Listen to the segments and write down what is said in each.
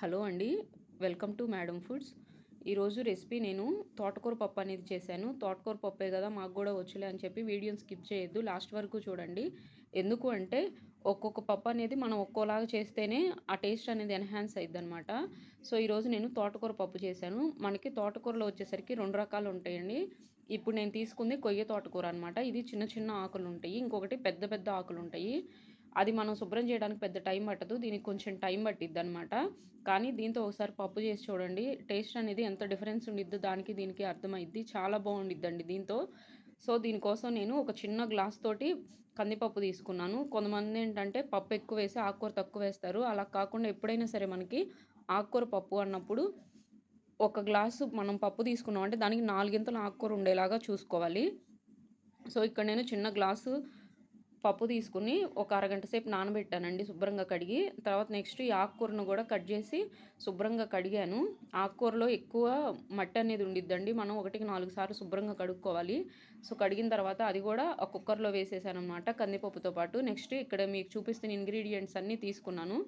Hello అండి. Welcome to madam foods. ఈరోజు recipe నేను తోటకూర పప్పు అనేది చేశాను. తోటకూర పప్పే కదా మాకు కూడా వచ్చులే అని చెప్పి వీడియోని స్కిప్ చేయొద్దు. లాస్ట్ వరకు చూడండి. ఎందుకు అంటే ఒక్కొక్క పప్పు అనేది మనం ఒక్కోలాగా చేస్తేనే ఆ టేస్ట్ అనేది ఎన్హాన్స్ అయ్యిద్ది అనమాట సో ఈరోజు నేను తోటకూర పప్పు చేశాను. మనకి తోటకూరలో వచ్చేసరికి రెండు రకాలు ఉంటాయండి. ఇప్పుడు నేను తీసుకుంది కొయ్య తోటకూర అనమాట ఇది చిన్న చిన్న ఆకులు ఉంటాయి ఇంకొకటి పెద్ద పెద్ద ఆకులు ఉంటాయి అది మనం శుభ్రం చేయడానికి పెద్ద టైం పట్టదు దీనికి కొంచెం టైం పట్టిద్ది అనమాట కానీ దీంతో ఒకసారి పప్పు చేసి చూడండి టేస్ట్ అనేది ఎంత డిఫరెన్స్ ఉండిద్దో దానికి దీనికి అర్థమైద్ది చాలా బాగుండిద్దండి దీంతో. సో దీనికోసం నేను ఒక చిన్న గ్లాస్ తోటి కందిపప్పు తీసుకున్నాను. కొంతమంది ఏంటంటే పప్పు ఎక్కువ వేసి ఆకుకూర తక్కువ వేస్తారు. అలా కాకుండా ఎప్పుడైనా సరే మనకి ఆకుకూర పప్పు అన్నప్పుడు ఒక గ్లాసు మనం పప్పు తీసుకున్నాం అంటే దానికి నాలుగింతలు ఆకుకూర ఉండేలాగా చూసుకోవాలి. సో ఇక్కడ నేను చిన్న గ్లాసు పప్పు తీసుకుని ఒక అరగంట సేపు నానబెట్టానండి శుభ్రంగా కడిగి. తర్వాత నెక్స్ట్ ఈ ఆకుకూరను కూడా కట్ చేసి శుభ్రంగా కడిగాను. ఆకుకూరలో ఎక్కువ మట్టి అనేది ఉండిద్దండి. మనం ఒకటికి నాలుగు సార్లు శుభ్రంగా కడుక్కోవాలి. సో కడిగిన తర్వాత అది కూడా ఒక కుక్కర్లో వేసేసాను అనమాట కందిపప్పుతో పాటు. నెక్స్ట్ ఇక్కడ మీకు చూపిస్తున్న ఇంగ్రీడియంట్స్ అన్నీ తీసుకున్నాను.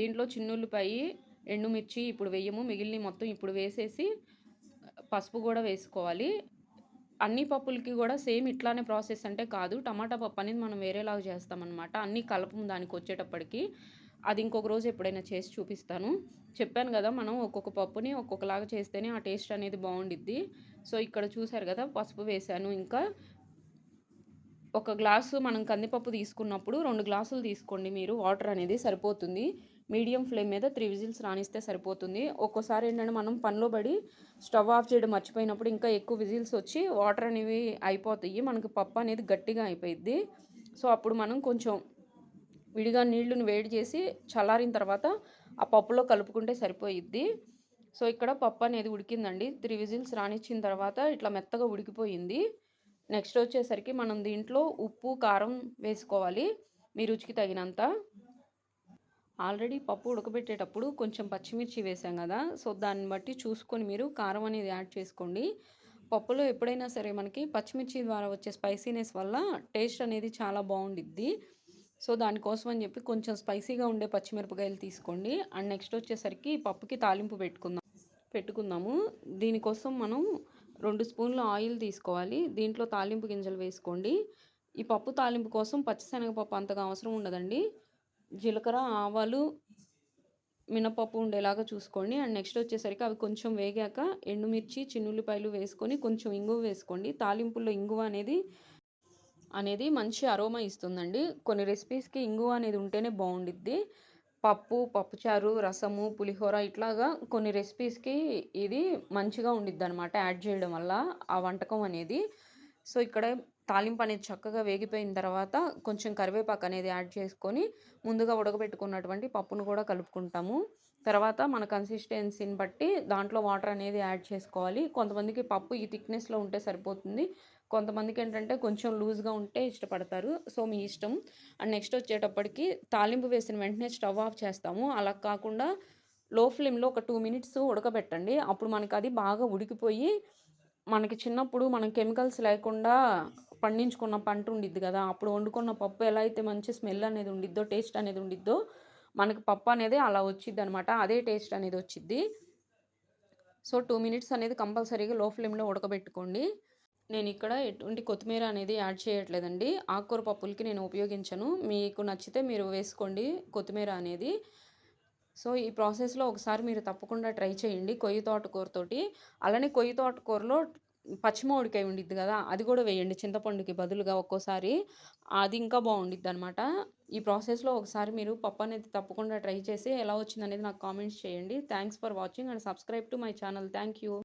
దీంట్లో చిన్నుల్లిపాయి ఎండుమిర్చి ఇప్పుడు వేయము. మిగిలిన మొత్తం ఇప్పుడు వేసేసి పసుపు కూడా వేసుకోవాలి. అన్ని పప్పులకి కూడా సేమ్ ఇట్లానే ప్రాసెస్ అంటే కాదు. టమాటా పప్పు అనేది మనం వేరేలాగా చేస్తామన్నమాట. అన్నీ కలపం దానికి వచ్చేటప్పటికి. అది ఇంకొక రోజు ఎప్పుడైనా చేసి చూపిస్తాను. చెప్పాను కదా మనం ఒక్కొక్క పప్పుని ఒక్కొక్కలాగా చేస్తేనే ఆ టేస్ట్ అనేది బాగుండిద్ది. సో ఇక్కడ చూసారు కదా పసుపు వేసాను. ఇంకా ఒక గ్లాసు మనం కందిపప్పు తీసుకున్నప్పుడు రెండు గ్లాసులు తీసుకోండి మీరు. వాటర్ అనేది సరిపోతుంది. మీడియం ఫ్లేమ్ మీద త్రీ విజిల్స్ రాణిస్తే సరిపోతుంది. ఒక్కోసారి ఏంటంటే మనం పనిలో పడి స్టవ్ ఆఫ్ చేయడం మర్చిపోయినప్పుడు ఇంకా ఎక్కువ విజిల్స్ వచ్చి వాటర్ అనేవి అయిపోతాయి. మనకు పప్పు అనేది గట్టిగా అయిపోయింది సో అప్పుడు మనం కొంచెం విడిగా నీళ్ళను వేడి చేసి చల్లారిన తర్వాత ఆ పప్పులో కలుపుకుంటే సరిపోయిద్ది. సో ఇక్కడ పప్పు అనేది ఉడికిందండి. త్రీ విజిల్స్ రానిచ్చిన తర్వాత ఇట్లా మెత్తగా ఉడికిపోయింది. నెక్స్ట్ వచ్చేసరికి మనం దీంట్లో ఉప్పు కారం వేసుకోవాలి. మీ రుచికి తగినంత. ఆల్రెడీ పప్పు ఉడకబెట్టేటప్పుడు కొంచెం పచ్చిమిర్చి వేసాం కదా సో దాన్ని బట్టి చూసుకొని మీరు కారం అనేది యాడ్ చేసుకోండి. పప్పులో ఎప్పుడైనా సరే మనకి పచ్చిమిర్చి ద్వారా వచ్చే స్పైసీనెస్ వల్ల టేస్ట్ అనేది చాలా బాగుండిద్ది. సో దానికోసం అని చెప్పి కొంచెం స్పైసీగా ఉండే పచ్చిమిరపకాయలు తీసుకోండి. అండ్ నెక్స్ట్ వచ్చేసరికి పప్పుకి తాలింపు పెట్టుకుందాం పెట్టుకుందాము. దీనికోసం మనం రెండు స్పూన్ల ఆయిల్ తీసుకోవాలి. దీంట్లో తాలింపు గింజలు వేసుకోండి. ఈ పప్పు తాలింపు కోసం పచ్చిశనగపప్పు అంతగా అవసరం ఉండదండి. జీలకర్ర ఆవాలు మినపప్పు ఉండేలాగా చూసుకోండి. అండ్ నెక్స్ట్ వచ్చేసరికి అవి కొంచెం వేగాక ఎండుమిర్చి చిన్నుల్లిపాయలు వేసుకొని కొంచెం ఇంగువ వేసుకోండి. తాలింపుల్లో ఇంగువ అనేది అనేది మంచి అరోమా ఇస్తుందండి. కొన్ని రెసిపీస్కి ఇంగువ అనేది ఉంటేనే బాగుండిద్ది. పప్పు పప్పుచారు రసము పులిహోర ఇట్లాగా కొన్ని రెసిపీస్కి ఇది మంచిగా ఉండిద్ది అనమాట యాడ్ చేయడం వల్ల ఆ వంటకం అనేది. సో ఇక్కడ తాలింపు అనేది చక్కగా వేగిపోయిన తర్వాత కొంచెం కరివేపాకు అనేది యాడ్ చేసుకొని ముందుగా ఉడకబెట్టుకున్నటువంటి పప్పును కూడా కలుపుకుంటాము. తర్వాత మన కన్సిస్టెన్సీని బట్టి దాంట్లో వాటర్ అనేది యాడ్ చేసుకోవాలి. కొంతమందికి పప్పు ఈ థిక్నెస్లో ఉంటే సరిపోతుంది. కొంతమందికి ఏంటంటే కొంచెం లూజ్గా ఉంటే ఇష్టపడతారు. సో మీ ఇష్టం. అండ్ నెక్స్ట్ వచ్చేటప్పటికి తాలింపు వేసిన వెంటనే స్టవ్ ఆఫ్ చేస్తాము. అలా కాకుండా లో ఫ్లేమ్లో ఒక టూ మినిట్స్ ఉడకబెట్టండి. అప్పుడు మనకు అది బాగా ఉడికిపోయి మనకి చిన్నప్పుడు మనం కెమికల్స్ లేకుండా పండించుకున్న పంట ఉండిద్ది కదా అప్పుడు వండుకున్న పప్పు ఎలా అయితే మంచి స్మెల్ అనేది ఉండిద్దో టేస్ట్ అనేది ఉండిద్దో మనకి పప్పు అనేది అలా వచ్చిద్ది అనమాట అదే టేస్ట్ అనేది వచ్చిద్ది. సో టూ మినిట్స్ అనేది కంపల్సరీగా లో ఫ్లేమ్లో ఉడకబెట్టుకోండి. నేను ఇక్కడ ఎటువంటి కొత్తిమీర అనేది యాడ్ చేయట్లేదండి. ఆకుకూర పప్పులకి నేను ఉపయోగించను. మీకు నచ్చితే మీరు వేసుకోండి కొత్తిమీర అనేది. సో ఈ ప్రాసెస్లో ఒకసారి మీరు తప్పకుండా ట్రై చేయండి కొయ్యి తోటకూరతోటి. అలానే కొయ్యి తోటకూరలో పచ్చిమామిడికాయ ఉండిద్ది కదా అది కూడా వేయండి. చింతపండుకి బదులుగా ఒక్కోసారి అది ఇంకా బాగుండిద్ది అనమాట ఈ ప్రాసెస్లో ఒకసారి మీరు పప్పు అనేది తప్పకుండా ట్రై చేసి ఎలా వచ్చింది అనేది నాకు కామెంట్స్ చేయండి. Thanks for watching and subscribe to my channel. Thank you.